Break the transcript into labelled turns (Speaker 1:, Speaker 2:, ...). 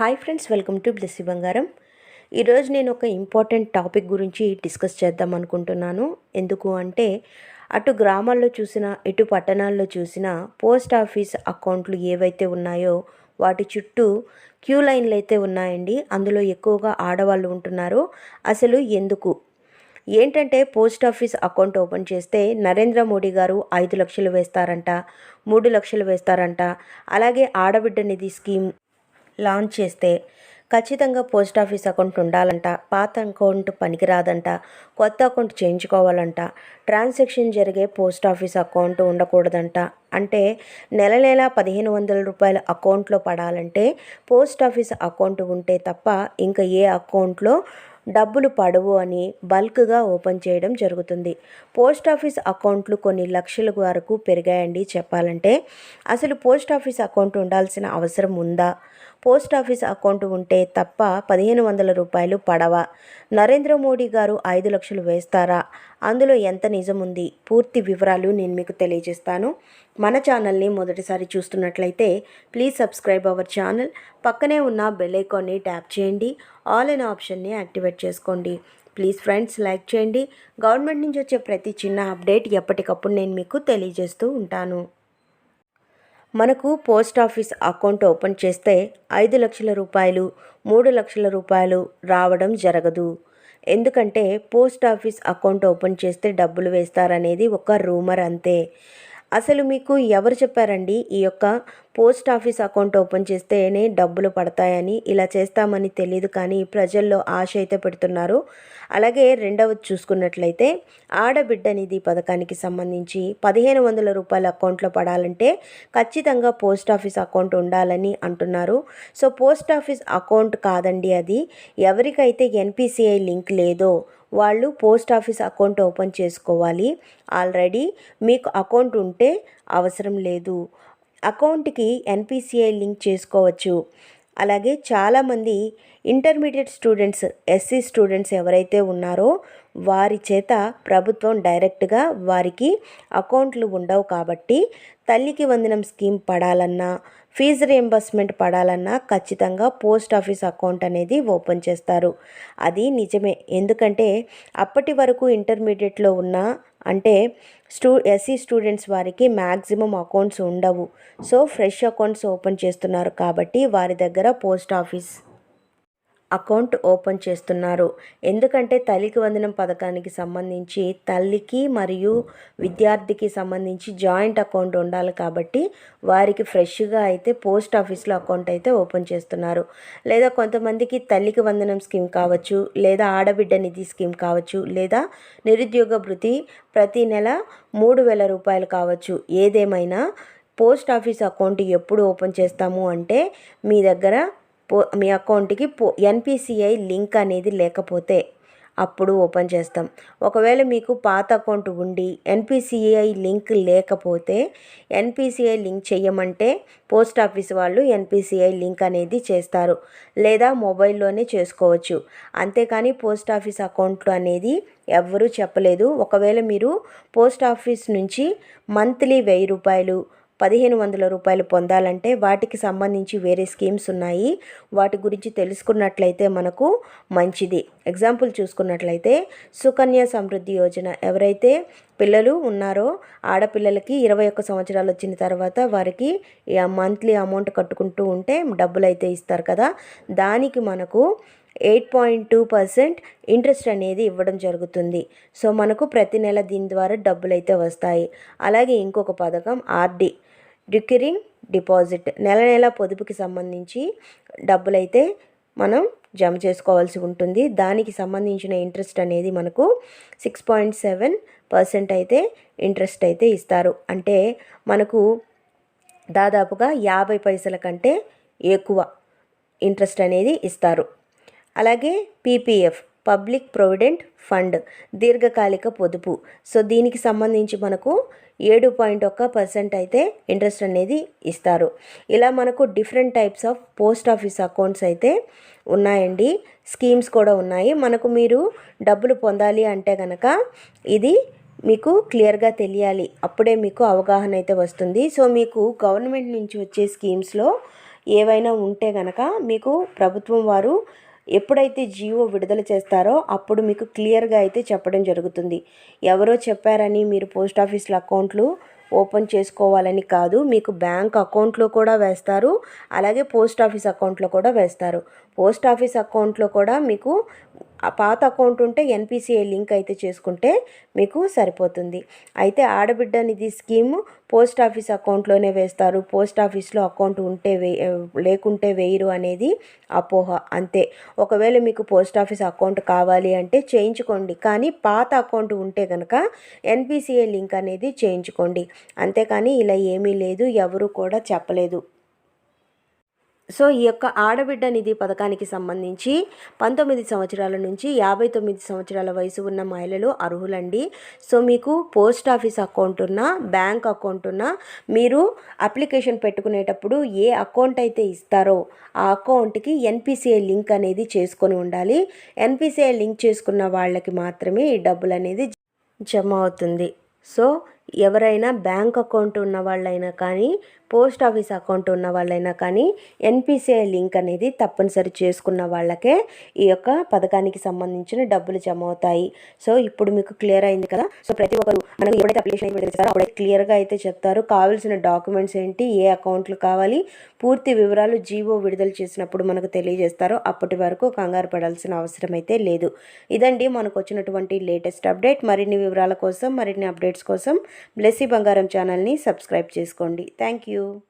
Speaker 1: Hi friends welcome to Blessy Bangaram. ఈరోజు నేను ఒక ఇంపార్టెంట్ టాపిక్ గురించి డిస్కస్ చేద్దాం అనుకుంటున్నాను. ఎందుకు అంటే అటు గ్రామాల్లో చూసిన ఇటు పట్టణాల్లో చూసిన పోస్ట్ ఆఫీస్ అకౌంట్లు ఏవైతే ఉన్నాయో వాటి చుట్టూ క్యూ లైన్లు అయితే ఉన్నాయండి. అందులో ఎక్కువగా ఆడవాళ్ళు ఉంటున్నారు. అసలు ఎందుకు? ఏంటంటే పోస్ట్ ఆఫీస్ అకౌంట్ ఓపెన్ చేస్తే నరేంద్ర మోడీ గారు ఐదు లక్షలు వేస్తారంట మూడు లక్షలు వేస్తారంట. అలాగే ఆడబిడ్డ నిధి స్కీమ్ లాంచ్ చేస్తే ఖచ్చితంగా పోస్ట్ ఆఫీస్ అకౌంట్ ఉండాలంట పాత అకౌంట్ పనికిరాదంట కొత్త అకౌంట్ చేయించుకోవాలంట ట్రాన్సాక్షన్ జరిగే పోస్ట్ ఆఫీస్ అకౌంట్ ఉండకూడదంట. అంటే నెల నెల పదిహేను వందల రూపాయల అకౌంట్లో పడాలంటే పోస్ట్ ఆఫీస్ అకౌంట్ ఉంటే తప్ప ఇంకా ఏ అకౌంట్లో డబ్బులు పడవు అని బల్క్గా ఓపెన్ చేయడం జరుగుతుంది. పోస్ట్ ఆఫీస్ అకౌంట్లు కొన్ని లక్షల వరకు పెరిగాయండి చెప్పాలంటే. అసలు పోస్ట్ ఆఫీస్ అకౌంట్ ఉండాల్సిన అవసరం ఉందా? పోస్ట్ ఆఫీస్ అకౌంట్ ఉంటే తప్ప పదిహేను వందల రూపాయలు పడవ. నరేంద్ర మోడీ గారు ఐదు లక్షలు వేస్తారా? అందులో ఎంత నిజముంది పూర్తి వివరాలు నేను మీకు తెలియజేస్తాను. మన ఛానల్ని మొదటిసారి చూస్తున్నట్లయితే ప్లీజ్ సబ్స్క్రైబ్ అవర్ ఛానల్. పక్కనే ఉన్న బెల్ ఐకాన్ని ట్యాప్ చేయండి. ఆల్ ఇన్ ఆప్షన్ని యాక్టివేట్ చేసుకోండి. ప్లీజ్ ఫ్రెండ్స్ లైక్ చేయండి. గవర్నమెంట్ నుంచి వచ్చే ప్రతి చిన్న అప్డేట్ ఎప్పటికప్పుడు నేను మీకు తెలియజేస్తూ ఉంటాను. మనకు పోస్ట్ ఆఫీస్ అకౌంట్ ఓపెన్ చేస్తే ఐదు లక్షల రూపాయలు మూడు లక్షల రూపాయలు రావడం జరగదు. ఎందుకంటే పోస్ట్ ఆఫీస్ అకౌంట్ ఓపెన్ చేస్తే డబ్బులు వేస్తారనేది ఒక రూమర్ అంతే. అసలు మీకు ఎవరు చెప్పారండి ఈ యొక్క పోస్ట్ ఆఫీస్ అకౌంట్ ఓపెన్ చేస్తేనే డబ్బులు పడతాయని? ఇలా చేస్తామని తెలియదు కానీ ప్రజల్లో ఆశ అయితే పెడుతున్నారు. అలాగే రెండవది చూసుకున్నట్లయితే ఆడబిడ్డ నిధి పథకానికి సంబంధించి పదిహేను వందల రూపాయల అకౌంట్లో పడాలంటే ఖచ్చితంగా పోస్ట్ ఆఫీస్ అకౌంట్ ఉండాలని అంటున్నారు. సో పోస్ట్ ఆఫీస్ అకౌంట్ కాదండి అది. ఎవరికైతే ఎన్పిసిఐ లింక్ లేదో వాళ్ళు పోస్ట్ ఆఫీస్ అకౌంట్ ఓపెన్ చేసుకోవాలి. ఆల్రెడీ మీకు అకౌంట్ ఉంటే అవసరం లేదు. అకౌంట్కి ఎన్పిసిఐ లింక్ చేసుకోవచ్చు. అలాగే చాలామంది ఇంటర్మీడియట్ స్టూడెంట్స్ ఎస్సీ స్టూడెంట్స్ ఎవరైతే ఉన్నారో వారి చేత ప్రభుత్వం డైరెక్ట్గా వారికి అకౌంట్లు ఉండవు కాబట్టి తల్లికి వందనం స్కీమ్ పడాలన్నా ఫీజు రియంబర్స్మెంట్ పడాలన్నా ఖచ్చితంగా పోస్ట్ ఆఫీస్ అకౌంట్ అనేది ఓపెన్ చేస్తారు. అది నిజమే. ఎందుకంటే అప్పటి వరకు ఇంటర్మీడియట్లో ఉన్న అంటే స్టూ ఎస్సీ స్టూడెంట్స్ వారికి మ్యాక్సిమం అకౌంట్స్ ఉండవు. సో ఫ్రెష్ అకౌంట్స్ ఓపెన్ చేస్తున్నారు కాబట్టి వారి దగ్గర పోస్ట్ ఆఫీస్ అకౌంట్ ఓపెన్ చేస్తున్నారు. ఎందుకంటే తల్లికి వందనం పథకానికి సంబంధించి తల్లికి మరియు విద్యార్థికి సంబంధించి జాయింట్ అకౌంట్ ఉండాలి కాబట్టి వారికి ఫ్రెష్గా అయితే పోస్ట్ ఆఫీస్లో అకౌంట్ అయితే ఓపెన్ చేస్తున్నారు. లేదా కొంతమందికి తల్లికి వందనం స్కీమ్ కావచ్చు లేదా ఆడబిడ్డ నిధి స్కీమ్ కావచ్చు లేదా నిరుద్యోగ భృతి ప్రతి నెల మూడు వేల రూపాయలు కావచ్చు. ఏదేమైనా పోస్ట్ ఆఫీస్ అకౌంట్ ఎప్పుడు ఓపెన్ చేస్తాము అంటే మీ దగ్గర పో మీ అకౌంట్కి పో ఎన్పిసిఐ లింక్ అనేది లేకపోతే అప్పుడు ఓపెన్ చేస్తాం. ఒకవేళ మీకు పాత అకౌంట్ ఉండి ఎన్పిసిఐ లింక్ లేకపోతే ఎన్పిసిఐ లింక్ చేయమంటే పోస్ట్ ఆఫీస్ వాళ్ళు ఎన్పిసిఐ లింక్ అనేది చేస్తారు. లేదా మొబైల్లోనే చేసుకోవచ్చు. అంతేకాని పోస్ట్ ఆఫీస్ అకౌంట్లు అనేది ఎవ్వరూ చెప్పలేదు. ఒకవేళ మీరు పోస్ట్ ఆఫీస్ నుంచి మంత్లీ వెయ్యి రూపాయలు పదిహేను వందల రూపాయలు పొందాలంటే వాటికి సంబంధించి వేరే స్కీమ్స్ ఉన్నాయి. వాటి గురించి తెలుసుకున్నట్లయితే మనకు మంచిది. ఎగ్జాంపుల్ చూసుకున్నట్లయితే సుకన్య సమృద్ధి యోజన. ఎవరైతే పిల్లలు ఉన్నారో ఆడపిల్లలకి ఇరవై ఒక్క సంవత్సరాలు వచ్చిన తర్వాత వారికి మంత్లీ అమౌంట్ కట్టుకుంటూ ఉంటే డబ్బులు అయితే ఇస్తారు కదా. దానికి మనకు eight point two percent interest అనేది ఇవ్వడం జరుగుతుంది. సో మనకు ప్రతి నెల దీని ద్వారా డబ్బులు అయితే వస్తాయి. అలాగే ఇంకొక పథకం ఆర్డి రికరింగ్ డిపాజిట్. నెల నెల పొదుపుకి సంబంధించి డబ్బులైతే మనం జమ చేసుకోవాల్సి ఉంటుంది. దానికి సంబంధించిన ఇంట్రెస్ట్ అనేది మనకు సిక్స్ పాయింట్ సెవెన్ పర్సెంట్ అయితే ఇంట్రెస్ట్ అయితే ఇస్తారు. అంటే మనకు దాదాపుగా యాభై పైసల కంటే ఎక్కువ ఇంట్రెస్ట్ అనేది ఇస్తారు. అలాగే పీపీఎఫ్. పబ్లిక్ ప్రొవిడెంట్ ఫండ్ దీర్ఘకాలిక పొదుపు. సో దీనికి సంబంధించి మనకు ఏడు పాయింట్ ఒక్క పర్సెంట్ అయితే ఇంట్రెస్ట్ అనేది ఇస్తారు. ఇలా మనకు different types of post office accounts అయితే ఉన్నాయండి. స్కీమ్స్ కూడా ఉన్నాయి. మనకు మీరు డబ్బులు పొందాలి అంటే కనుక ఇది మీకు క్లియర్గా తెలియాలి. అప్పుడే మీకు అవగాహన అయితే వస్తుంది. సో మీకు గవర్నమెంట్ నుంచి వచ్చే స్కీమ్స్లో ఏవైనా ఉంటే గనక మీకు ప్రభుత్వం వారు ఎప్పుడైతే జియో విడుదల చేస్తారో అప్పుడు మీకు క్లియర్గా అయితే చెప్పడం జరుగుతుంది. ఎవరో చెప్పారని మీరు పోస్ట్ ఆఫీస్లో అకౌంట్లు ఓపెన్ చేసుకోవాలని కాదు మీకు బ్యాంక్ అకౌంట్లో కూడా వేస్తారు అలాగే పోస్ట్ ఆఫీస్ అకౌంట్లో కూడా వేస్తారు. పోస్ట్ ఆఫీస్ అకౌంట్లో కూడా మీకు పాత అకౌంట్ ఉంటే ఎన్పిసిఐ లింక్ అయితే చేసుకుంటే మీకు సరిపోతుంది. అయితే ఆడబిడ్డ నిధి స్కీము. పోస్ట్ ఆఫీస్ అకౌంట్లోనే వేస్తారు. పోస్ట్ ఆఫీస్లో అకౌంట్ ఉంటే వే లేకుంటే వేయరు అనేది అపోహ. అంతే. ఒకవేళ మీకు పోస్ట్ ఆఫీస్ అకౌంట్ కావాలి అంటే చేయించుకోండి. కానీ పాత అకౌంట్ ఉంటే కనుక ఎన్పిసిఐ లింక్ అనేది చేయించుకోండి. అంతేకాని ఇలా ఏమీ లేదు. ఎవరు కూడా చెప్పలేదు. సో ఈ యొక్క ఆడబిడ్డ నిధి పథకానికి సంబంధించి పంతొమ్మిది సంవత్సరాల నుంచి యాభై తొమ్మిది సంవత్సరాల వయసు ఉన్న మహిళలు అర్హులండి. సో మీకు పోస్ట్ ఆఫీస్ అకౌంట్ ఉన్నా బ్యాంక్ అకౌంట్ ఉన్నా మీరు అప్లికేషన్ పెట్టుకునేటప్పుడు ఏ అకౌంట్ అయితే ఇస్తారో ఆ అకౌంట్కి ఎన్పిసిఐ లింక్ అనేది చేసుకొని ఉండాలి. ఎన్పిసిఐ లింక్ చేసుకున్న వాళ్ళకి మాత్రమే ఈ డబ్బులు అనేది జమ అవుతుంది. సో ఎవరైనా బ్యాంక్ అకౌంట్ ఉన్న వాళ్ళైనా కానీ పోస్ట్ ఆఫీస్ అకౌంట్ ఉన్న వాళ్ళైనా కానీ ఎన్పిసిఐ లింక్ అనేది తప్పనిసరి చేసుకున్న వాళ్ళకే ఈ యొక్క పథకానికి సంబంధించిన డబ్బులు జమ అవుతాయి. సో ఇప్పుడు మీకు క్లియర్ అయింది కదా? సో ప్రతి ఒక్కరు మనకు ఎప్పుడైతే అప్లికేషన్ అయితే అప్పుడైతే క్లియర్గా అయితే చెప్తారు. కావాల్సిన డాక్యుమెంట్స్ ఏంటి? ఏ అకౌంట్లు కావాలి? పూర్తి వివరాలు జీవో విడుదల చేసినప్పుడు మనకు తెలియజేస్తారో అప్పటి వరకు కంగారు పడాల్సిన అవసరం అయితే లేదు. ఇదండి మనకు వచ్చినటువంటి లేటెస్ట్ అప్డేట్. మరిన్ని వివరాల కోసం మరిన్ని అప్డేట్స్ కోసం బ్లెస్సీ బంగారం ఛానల్ని సబ్స్క్రైబ్ చేసుకోండి. Thank you. you.